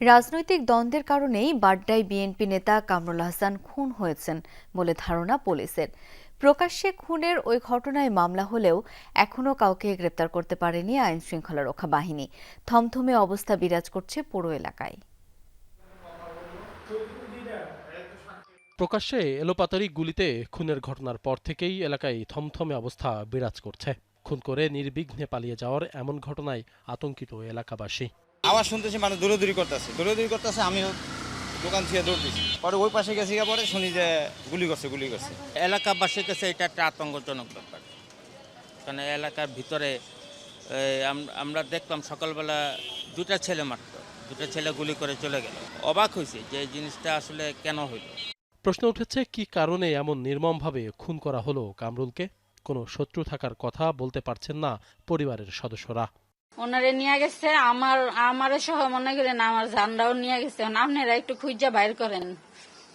রাজনৈতিক দ্বন্দ্বের কারণেই বাড্ডায় বিএনপি নেতা কামরুল হাসান খুন হয়েছেন বলে ধারণা পুলিশের। প্রকাশ্যে খুনের ওই ঘটনায় মামলা হলেও এখনও কাউকে গ্রেপ্তার করতে পারেনি আইন শৃঙ্খলা রক্ষা বাহিনী। থমথমে অবস্থা বিরাজ করছে পুরো এলাকায়। প্রকাশ্যে এলোপাতারি গুলিতে খুনের ঘটনার পর থেকেই এলাকায় থমথমে অবস্থা বিরাজ করছে। খুন করে নির্বিঘ্নে পালিয়ে যাওয়ার এমন ঘটনায় আতঙ্কিত এলাকাবাসী। আওয়াজ শুনতেছি মানে দৌড়াদৌড়ি করতেছে। দৌড়াদৌড়ি করতেছে আমিও দোকান থেকে দৌড় দিছি। পরে ওই পাশে গেছি পরে শুনি যে গুলি করছে গুলি করছে। এলাকাবাসীর কাছে এটা একটা আতঙ্কজনক ব্যাপার। কারণ এলাকার ভিতরে আমরা দেখলাম সকালবেলা দুটা ছেলে মারত দুটা ছেলে গুলি করে চলে গেল। অবাক হয়েছে যে এই জিনিসটা আসলে কেন হইল। প্রশ্ন উঠেছে কি কারণে এমন নির্মমভাবে খুন করা হলো কামরুলকে? কোনো শত্রু থাকার কথা বলতে পারছেন না পরিবারের সদস্যরা। ওনারে নিয়ে গেছে, আমার, আমারে সহ মনে করেন আমার ঝান্ডাও নিয়ে গেছে। আপনারা একটু খুঁজা বাইর করেন।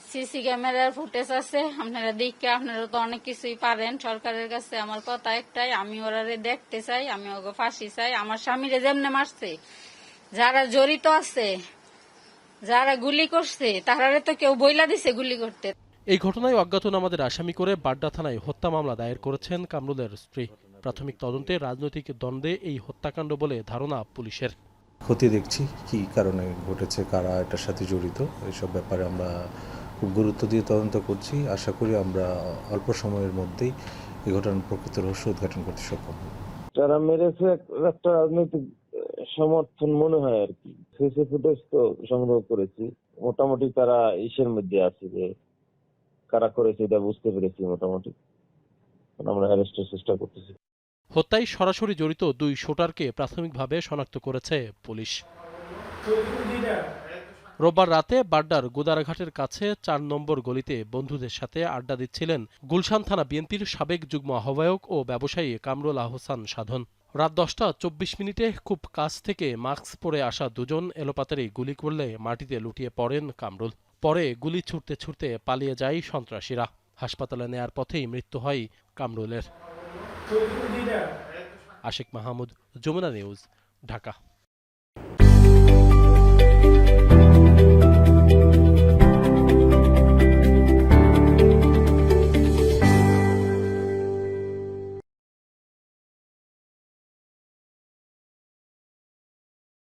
সিসি ক্যামেরার ফুটেজ আছে, আপনারা দেখে আপনারা তো অনেক কিছুই পারেন। সরকারের কাছে আমার কথা একটাই, আমি ওরারে দেখতে চাই, আমি ওকে ফাঁসি চাই। আমার স্বামীরে যেমনে মারছে, যারা জড়িত আছে, যারা গুলি করছে, তারারে তো কেউ বইলা দিছে গুলি করতে। এই ঘটনায় অজ্ঞাতনামাদের আসামি করে বাড্ডা থানায় হত্যা মামলা দায়ের করেছেন কামরুলের স্ত্রী। প্রাথমিক তদন্তে রাজনৈতিক দ্বন্দ্বে এই হত্যাকাণ্ড বলে ধারণা পুলিশের। ক্ষতি দেখছি কি কারণে ঘটেছে কারা এটার সাথে জড়িত এইসব ব্যাপারে আমরা খুব গুরুত্ব দিয়ে তদন্ত করছি। আশা করি আমরা অল্প সময়ের মধ্যেই এই ঘটনার প্রকৃত রহস্য উদ্ঘাটন করতে সক্ষম হব। যারা মেরেছে একটা রাজনৈতিক সমর্থন মনে হয় আর কি। সিসি ফুটেজ তো সংগ্রহ করেছি। মোটামুটি তারা ইসের মধ্যে আছে যে কারা করেছে এটা বুঝতে পেরেছি মোটামুটি। আমরা অ্যারেস্টের চেষ্টা করতেছি। হত্যায় সরাসরি জড়িত দুই শোটারকে প্রাথমিকভাবে শনাক্ত করেছে পুলিশ। রোববার রাতে বাড্ডার গোদারাঘাটের কাছে চার নম্বর গলিতে বন্ধুদের সাথে আড্ডা দিচ্ছিলেন গুলশান থানা বিএনপির সাবেক যুগ্ম আহ্বায়ক ও ব্যবসায়ী কামরুল আহসান সাধন। রাত দশটা চব্বিশ মিনিটে খুব কাছ থেকে মাস্ক পরে আসা দুজন এলোপাতারি গুলি করলে মাটিতে লুটিয়ে পড়েন কামরুল। পরে গুলি ছুটতে ছুটতে পালিয়ে যায় সন্ত্রাসীরা। হাসপাতালে নেয়ার পথেই মৃত্যু হয় কামরুলের। আশিক মাহমুদ যমুনা নিউজ ঢাকা